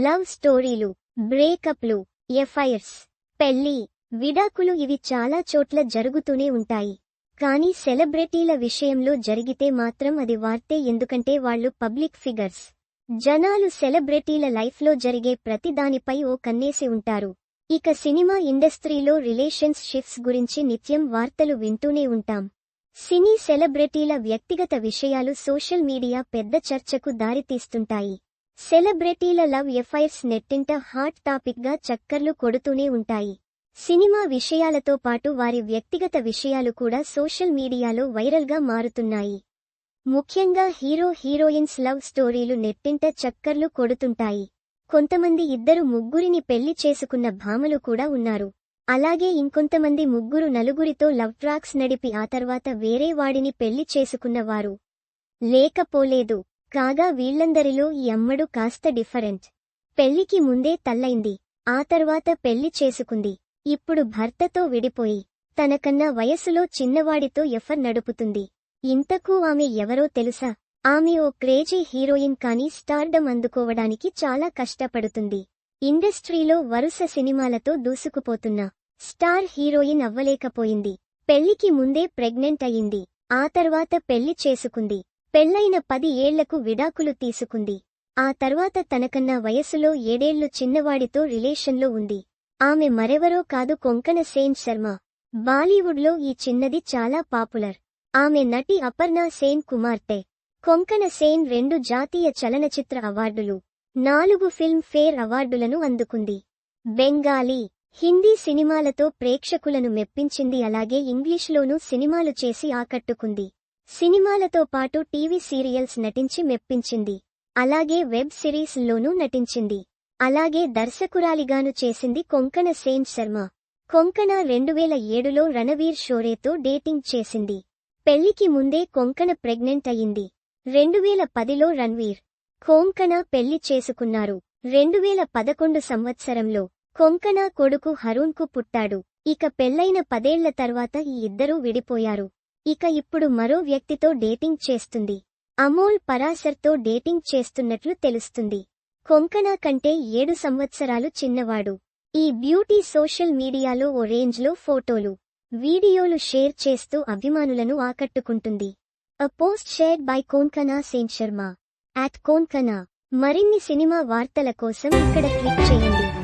Love స్టోరీలు బ్రేకప్లు FIRs పెళ్ళి విడాకులు ఇవి చాలా చోట్ల జరుగుతూనే ఉంటాయి. కానీ సెలబ్రిటీల విషయంలో జరిగితే మాత్రం అది వార్తే ఎందుకంటే వాళ్ళు పబ్లిక్ ఫిగర్స్. జనాలు సెలబ్రిటీల లైఫ్లో జరిగే ప్రతి దానిపై ఓ కన్నేసి ఉంటారు. ఇక సినిమా ఇండస్ట్రీలో రిలేషన్స్ షిఫ్ట్స్ గురించి నిత్యం వార్తలు వింటూనే ఉంటాం. సినీ సెలబ్రిటీల వ్యక్తిగత విషయాలు సోషల్ మీడియా పెద్ద చర్చకు దారితీస్తుంటాయి. సెలబ్రిటీల లవ్ ఎఫైర్స్ నెట్టింట హాట్ టాపిక్గా చక్కర్లు కొడుతూనే ఉంటాయి. సినిమా విషయాలతో పాటు వారి వ్యక్తిగత విషయాలు కూడా సోషల్ మీడియాలో వైరల్గా మారుతున్నాయి. ముఖ్యంగా హీరో హీరోయిన్స్ లవ్ స్టోరీలు నెట్టింట చక్కర్లు కొడుతుంటాయి. కొంతమంది ఇద్దరు ముగ్గురిని పెళ్ళి చేసుకున్న భామలు కూడా ఉన్నారు. అలాగే ఇంకొంతమంది ముగ్గురు నలుగురితో లవ్ ట్రాక్స్ నడిపి ఆ తర్వాత వేరే వాడిని పెళ్ళి చేసుకున్నవారు. లేకపోలేదు. కాగా వీళ్ళందరిలో ఈ అమ్మడు కాస్త డిఫరెంట్. పెళ్ళికి ముందే తల్లైంది. ఆ తర్వాత పెళ్ళి చేసుకుంది. ఇప్పుడు భర్తతో విడిపోయి తనకన్నా వయసులో చిన్నవాడితో ఎఫర్ నడుపుతుంది. ఇంతకూ ఆమె ఎవరో తెలుసా? ఆమె ఓ క్రేజీ హీరోయిన్ కానీ స్టార్డమ్ అందుకోవడానికి చాలా కష్టపడుతుంది. ఇండస్ట్రీలో వరుస సినిమాలతో దూసుకుపోతున్న. స్టార్ హీరోయిన్ అవ్వలేకపోయింది. పెళ్ళికి ముందే ప్రెగ్నెంట్ అయింది ఆ తర్వాత పెళ్ళి చేసుకుంది. పెళ్ళైన పది ఏళ్ళకు విడాకులు తీసుకుంది. ఆ తర్వాత తనకన్నా వయసులో ఏడేళ్ళు చిన్నవాడితో రిలేషన్లో ఉంది. ఆమె మరెవరో కాదు కొంకణ సేన్ శర్మ. బాలీవుడ్లో ఈ చిన్నది చాలా పాపులర్. ఆమె నటి అపర్ణ సేన్ కుమార్తె. కొంకణ సేన్ రెండు జాతీయ చలనచిత్ర అవార్డులు నాలుగు ఫిల్మ్ ఫేర్ అవార్డులను అందుకుంది. బెంగాలీ హిందీ సినిమాలతో ప్రేక్షకులను మెప్పించింది. అలాగే ఇంగ్లీష్లోనూ సినిమాలు చేసి ఆకట్టుకుంది. సినిమాలతో పాటు టీవీ సీరియల్స్ నటించి మెప్పించింది. అలాగే వెబ్ సిరీస్లోనూ నటించింది. అలాగే దర్శకురాలిగాను చేసింది కొంకణ సేన్ శర్మ. కొంకణ రెండువేల ఏడులో రణవీర్ షోరేతో డేటింగ్ చేసింది. పెళ్ళికి ముందే కొంకణ ప్రెగ్నెంట్ అయింది. రెండువేల పదిలో రణ్వీర్ కొంకణ పెళ్ళి చేసుకున్నారు. రెండువేల పదకొండు సంవత్సరంలో కొంకణ కొడుకు హరూన్కు పుట్టాడు. ఇక పెళ్ళైన పదేళ్ళ తర్వాత ఈ ఇద్దరూ విడిపోయారు. ఇక ఇప్పుడు మరో వ్యక్తితో డేటింగ్ చేస్తుంది. అమోల్ పరాశర్తో డేటింగ్ చేస్తున్నట్లు తెలుస్తుంది. కొంకణ కంటే ఏడు సంవత్సరాలు చిన్నవాడు. ఈ బ్యూటీ సోషల్ మీడియాలో ఓ రేంజ్లో ఫోటోలు వీడియోలు షేర్ చేస్తూ అభిమానులను ఆకట్టుకుంటుంది. A post shared by Konkona Sen Sharma. At Konkona మరిన్ని సినిమా వార్తల కోసం ఇక్కడ క్లిక్ చేయండి.